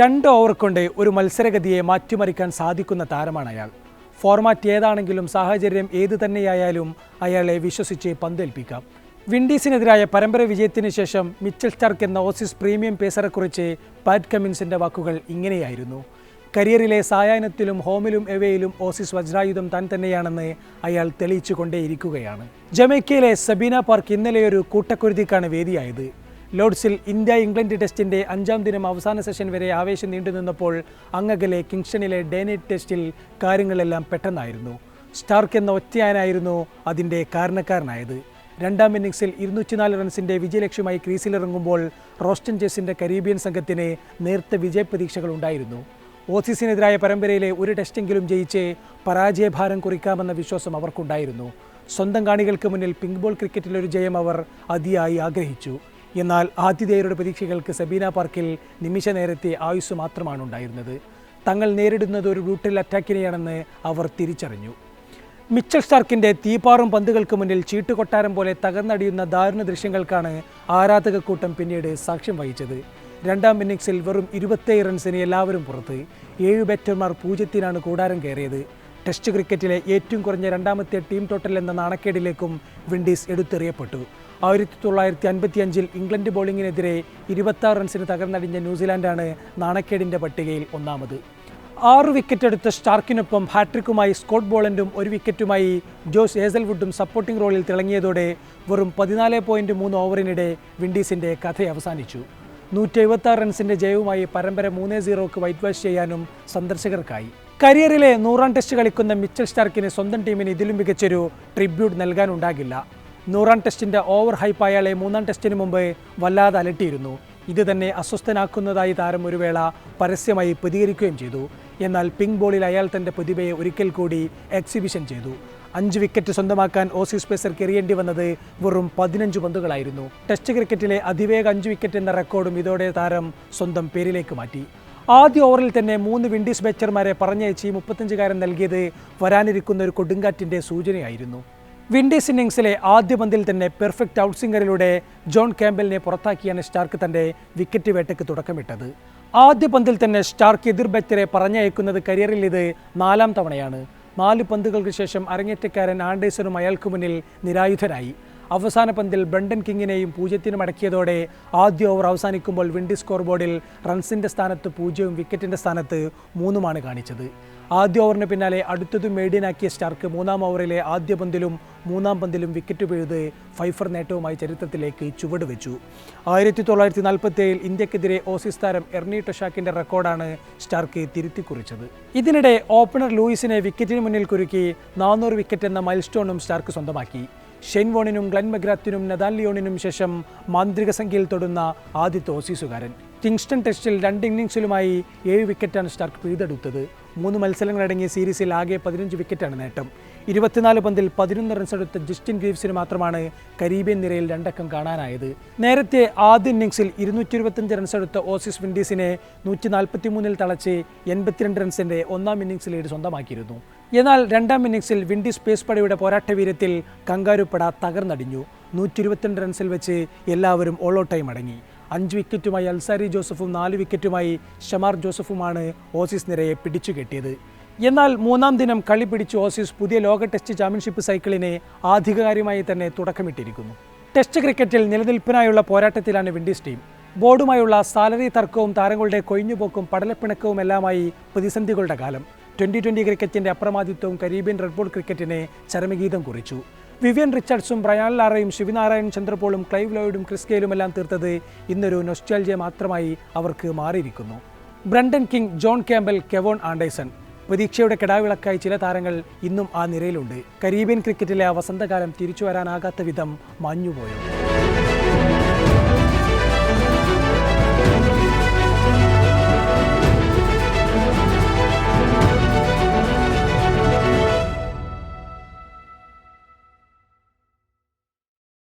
രണ്ട് ഓവർ കൊണ്ട് ഒരു മത്സരഗതിയെ മാറ്റിമറിക്കാൻ സാധിക്കുന്ന താരമാണ് അയാൾ. ഫോർമാറ്റ് ഏതാണെങ്കിലും സാഹചര്യം ഏത് തന്നെയായാലും അയാളെ വിശ്വസിച്ച് പന്തേൽപ്പിക്കാം. വിൻഡീസിനെതിരായ പരമ്പര വിജയത്തിന് ശേഷം മിച്ചൽ സ്റ്റാർക്ക് എന്ന ഓസിസ് പ്രീമിയം പേസറെക്കുറിച്ച് പാറ്റ് കമ്മിൻസിന്റെ വാക്കുകൾ ഇങ്ങനെയായിരുന്നു. കരിയറിലെ സായാഹ്നത്തിലും ഹോമിലും എവേയിലും ഓസീസ് വജ്രായുധം താൻ തന്നെയാണെന്ന് അയാൾ തെളിയിച്ചു കൊണ്ടേയിരിക്കുകയാണ് ജമൈക്കയിലെ സബീന പാർക്ക് ഇന്നലെ ഒരു കൂട്ടക്കുരുതിക്കാണ് വേദിയായത്. ലോർഡ്സിൽ ഇന്ത്യ ഇംഗ്ലണ്ട് ടെസ്റ്റിന്റെ അഞ്ചാം ദിനം അവസാന സെഷൻ വരെ ആവേശം നീണ്ടുനിന്നപ്പോൾ അങ്ങകലെ കിങ്സ്റ്റണിലെ ഡേനേറ്റ് ടെസ്റ്റിൽ കാര്യങ്ങളെല്ലാം പെട്ടെന്നായിരുന്നു. സ്റ്റാർക്ക് എന്ന ഒറ്റയാനായിരുന്നു അതിന്റെ കാരണക്കാരനായത്. രണ്ടാം ഇന്നിംഗ്സിൽ ഇരുന്നൂറ്റിനാല് റൺസിന്റെ വിജയലക്ഷ്യമായി ക്രീസിലിറങ്ങുമ്പോൾ റോസ്റ്റൻ ജേസിന്റെ കരീബിയൻ സംഘത്തിന് നേർത്ത വിജയപ്രതീക്ഷകൾ ഉണ്ടായിരുന്നു. ഓസീസിനെതിരായ പരമ്പരയിലെ ഒരു ടെസ്റ്റെങ്കിലും ജയിച്ച് പരാജയഭാരം കുറിക്കാമെന്ന വിശ്വാസം അവർക്കുണ്ടായിരുന്നു. സ്വന്തം കാണികൾക്ക് മുന്നിൽ പിങ്ക് ബോൾ ക്രിക്കറ്റിലൊരു ജയം അവർ അതിയായി ആഗ്രഹിച്ചു. എന്നാൽ ആതിഥേയരുടെ പ്രതീക്ഷകൾക്ക് സബീന പാർക്കിൽ നിമിഷ നേരത്തെ ആയുസ് മാത്രമാണ് ഉണ്ടായിരുന്നത്. തങ്ങൾ നേരിടുന്നത് ഒരു ബ്രൂട്ടൽ അറ്റാക്കിനെയാണെന്ന് അവർ തിരിച്ചറിഞ്ഞു. മിച്ചൽ സ്റ്റാർക്കിന്റെ തീപ്പാറും പന്തുകൾക്ക് മുന്നിൽ ചീട്ടുകൊട്ടാരം പോലെ തകർന്നടിയുന്ന ദാരുണ ദൃശ്യങ്ങൾക്കാണ് ആരാധക കൂട്ടം പിന്നീട് സാക്ഷ്യം വഹിച്ചത്. രണ്ടാം ഇന്നിംഗ്സിൽ വെറും ഇരുപത്തേഴ് റൺസിന് എല്ലാവരും പുറത്ത്. ഏഴ് ബാറ്റർമാർ പൂജ്യത്തിനാണ് കൂടാരം കയറിയത്. ടെസ്റ്റ് ക്രിക്കറ്റിലെ ഏറ്റവും കുറഞ്ഞ രണ്ടാമത്തെ ടീം ടോട്ടൽ എന്ന നാണക്കേടിലേക്കും വിൻഡീസ് എടുത്തെറിയപ്പെട്ടു. ആയിരത്തി തൊള്ളായിരത്തി അൻപത്തി അഞ്ചിൽ ഇംഗ്ലണ്ട് ബോളിങ്ങിനെതിരെ ഇരുപത്താറ് റൺസിന് തകർന്നടിഞ്ഞ ന്യൂസിലാൻഡാണ് നാണക്കേടിന്റെ പട്ടികയിൽ ഒന്നാമത്. ആറ് വിക്കറ്റ് എടുത്ത സ്റ്റാർക്കിനൊപ്പം ഹാട്രിക്കുമായി സ്കോട്ട് ബോളൻഡും ഒരു വിക്കറ്റുമായി ജോസ് ഏസൽവുഡും സപ്പോർട്ടിംഗ് റോളിൽ തിളങ്ങിയതോടെ വെറും പതിനാല് പോയിന്റ് മൂന്ന് ഓവറിനിടെ വിൻഡീസിന്റെ കഥ അവസാനിച്ചു. നൂറ്റി എഴുപത്തി ആറ് റൺസിന്റെ ജയവുമായി പരമ്പര മൂന്നേ സീറോക്ക് വൈറ്റ് വാഷ് ചെയ്യാനും സന്ദർശകർക്കായി. കരിയറിലെ നൂറാം ടെസ്റ്റ് കളിക്കുന്ന മിച്ചൽ സ്റ്റാർക്കിന് സ്വന്തം ടീമിന് ഇതിലും മികച്ചൊരു ട്രിബ്യൂട്ട് നൽകാനുണ്ടാകില്ല. നൂറാം ടെസ്റ്റിന്റെ ഓവർ ഹൈപ്പ് അയാളെ മൂന്നാം ടെസ്റ്റിന് മുമ്പ് വല്ലാതെ അലട്ടിയിരുന്നു. ഇത് തന്നെ അസ്വസ്ഥനാക്കുന്നതായി താരം ഒരു വേള പരസ്യമായി പ്രതികരിക്കുകയും ചെയ്തു. എന്നാൽ പിങ്ക് ബോളിൽ അയാൾ തന്റെ പ്രതിഭയെ ഒരിക്കൽ കൂടി എക്സിബിഷൻ ചെയ്തു. അഞ്ച് വിക്കറ്റ് സ്വന്തമാക്കാൻ ഓസീസ് പേസർക്ക് എറിയേണ്ടി വന്നത് വെറും പതിനഞ്ച് പന്തുകളായിരുന്നു. ടെസ്റ്റ് ക്രിക്കറ്റിലെ അതിവേഗ അഞ്ച് വിക്കറ്റ് എന്ന റെക്കോർഡും ഇതോടെ താരം സ്വന്തം പേരിലേക്ക് മാറ്റി. ആദ്യ ഓവറിൽ തന്നെ മൂന്ന് വിൻഡീസ് ബാറ്റർമാരെ പറഞ്ഞയച്ച് മുപ്പത്തഞ്ചുകാരൻ നൽകിയത് വരാനിരിക്കുന്ന ഒരു കൊടുങ്കാറ്റിന്റെ സൂചനയായിരുന്നു. വിൻഡീസ് ഇന്നിങ്സിലെ ആദ്യ പന്തിൽ തന്നെ പെർഫെക്റ്റ് ഔട്ട്സിംഗറിലൂടെ ജോൺ ക്യാമ്പലിനെ പുറത്താക്കിയാണ് സ്റ്റാർക്ക് തന്റെ വിക്കറ്റ് വേട്ടയ്ക്ക് തുടക്കമിട്ടത്. ആദ്യ പന്തിൽ തന്നെ സ്റ്റാർക്ക് എതിർ ബാറ്ററെ പറഞ്ഞയക്കുന്നത് കരിയറിൽ ഇത് നാലാം തവണയാണ്. നാല് പന്തുകൾക്ക് ശേഷം അരങ്ങേറ്റക്കാരൻ ആൻഡേഴ്സണും അയാൾക്ക് മുന്നിൽ നിരായുധരായി. അവസാന പന്തിൽ ബ്രണ്ടൻ കിങ്ങിനെയും പൂജ്യത്തിനും അടക്കിയതോടെ ആദ്യ ഓവർ അവസാനിക്കുമ്പോൾ വിൻഡീസ് സ്കോർ ബോർഡിൽ റൺസിന്റെ സ്ഥാനത്ത് പൂജ്യവും വിക്കറ്റിന്റെ സ്ഥാനത്ത് മൂന്നുമാണ് കാണിച്ചത്. ആദ്യ ഓവറിന് പിന്നാലെ അടുത്തതും മേഡിയനാക്കിയ സ്റ്റാർക്ക് മൂന്നാം ഓവറിലെ ആദ്യ പന്തിലും മൂന്നാം പന്തിലും വിക്കറ്റ് പിഴുത് ഫൈഫർ നേട്ടവുമായി ചരിത്രത്തിലേക്ക് ചുവട് വെച്ചു ആയിരത്തി തൊള്ളായിരത്തി നാൽപ്പത്തി ഏഴിൽ ഇന്ത്യക്കെതിരെ ഓസീസ് താരം എർണി ടൊഷാക്കിന്റെ റെക്കോർഡാണ് സ്റ്റാർക്ക് തിരുത്തി കുറിച്ചത് ഇതിനിടെ ഓപ്പണർ ലൂയിസിനെ വിക്കറ്റിന് മുന്നിൽ കുരുക്കി നാനൂറ് വിക്കറ്റ് എന്ന മൈൽ സ്റ്റോണും സ്റ്റാർക്ക് സ്വന്തമാക്കി. ഷെയ്ൻ വോണിനും ഗ്ലെൻ മെഗ്രാത്തിനും നദാൻ ലിയോണിനും ശേഷം മാന്ത്രിക സംഖ്യയിൽ തൊടുന്ന ആദ്യത്തെ ഓസീസുകാരൻ. കിങ്സ്റ്റൺ ടെസ്റ്റിൽ രണ്ട് ഇന്നിംഗ്സിലുമായി ഏഴ് വിക്കറ്റാണ് സ്റ്റാർക്ക് പിഴുതെടുത്തത്. മൂന്ന് മത്സരങ്ങളടങ്ങിയ സീരീസിൽ ആകെ പതിനഞ്ച് വിക്കറ്റാണ് നേട്ടം. ഇരുപത്തിനാല് പന്തിൽ പതിനൊന്ന് റൺസ് എടുത്ത ജസ്റ്റിൻ ഗ്രീവ്സിന് മാത്രമാണ് കരീബിയൻ നിരയിൽ രണ്ടക്കം കാണാനായത്. നേരത്തെ ആദ്യ ഇന്നിംഗ്സിൽ ഇരുന്നൂറ്റി ഇരുപത്തഞ്ച് റൺസ് എടുത്ത ഓസീസ് വിൻഡീസിനെ നൂറ്റി നാൽപ്പത്തി മൂന്നിൽ തളച്ച് എൺപത്തിരണ്ട് റൺസിന്റെ ഒന്നാം ഇന്നിംഗ്സ് ലീഡ് സ്വന്തമാക്കിയിരുന്നു. എന്നാൽ രണ്ടാം ഇന്നിംഗ്സിൽ വിൻഡീസ് സ്പേസ് പടയുടെ പോരാട്ടവീര്യത്തിൽ കങ്കാരുപ്പട തകർന്നടിഞ്ഞു. നൂറ്റി ഇരുപത്തിരണ്ട് റൺസിൽ വെച്ച് എല്ലാവരും ഓൾ ഔട്ടായി മടങ്ങി. അഞ്ച് വിക്കറ്റുമായി അൽസാരി ജോസഫും നാല് വിക്കറ്റുമായി ഷമാർ ജോസഫുമാണ് ഓസീസ് നിരയെ പിടിച്ചുകെട്ടിയത് എന്നാൽ മൂന്നാം ദിനം കളി പിടിച്ച് ഓസീസ് പുതിയ ലോക ടെസ്റ്റ് ചാമ്പ്യൻഷിപ്പ് സൈക്കിളിനെ ആധികാരികമായി തന്നെ തുടക്കമിട്ടിരിക്കുന്നു. ടെസ്റ്റ് ക്രിക്കറ്റിൽ നിലനിൽപ്പിനായുള്ള പോരാട്ടത്തിലാണ് വിൻഡീസ് ടീം. ബോർഡുമായുള്ള സാലറി തർക്കവും താരങ്ങളുടെ കൊഴിഞ്ഞുപോക്കും പടലപ്പിണക്കവും എല്ലാമായി പ്രതിസന്ധികളുടെ കാലം. ട്വന്റി ട്വന്റി ക്രിക്കറ്റിന്റെ അപ്രമാദിത്വവും കരീബിയൻ റെഡ് ബോൾ ക്രിക്കറ്റിനെ ചരമഗീതം കുറിച്ചു. വിവിയൻ റിച്ചാർഡ്സും ബ്രയാൻ ലാറയും ശിവനാരായൺ ചന്ദ്രപോളും ക്ലൈവ് ലോയിഡും ക്രിസ് എല്ലാം തീർത്തത് ഇന്നൊരു നൊസ്റ്റാൽജിയ മാത്രമായി അവർക്ക് മാറിയിരിക്കുന്നു. Brandon King John Campbell Kevon Anderson. പ്രതീക്ഷയുടെ കിടാവിളക്കായി ചില താരങ്ങൾ ഇന്നും ആ നിരയിലുണ്ട്. കരീബിയൻ ക്രിക്കറ്റിലെ ആ വസന്തകാലം തിരിച്ചു വരാനാകാത്ത വിധം മാഞ്ഞുപോയോ?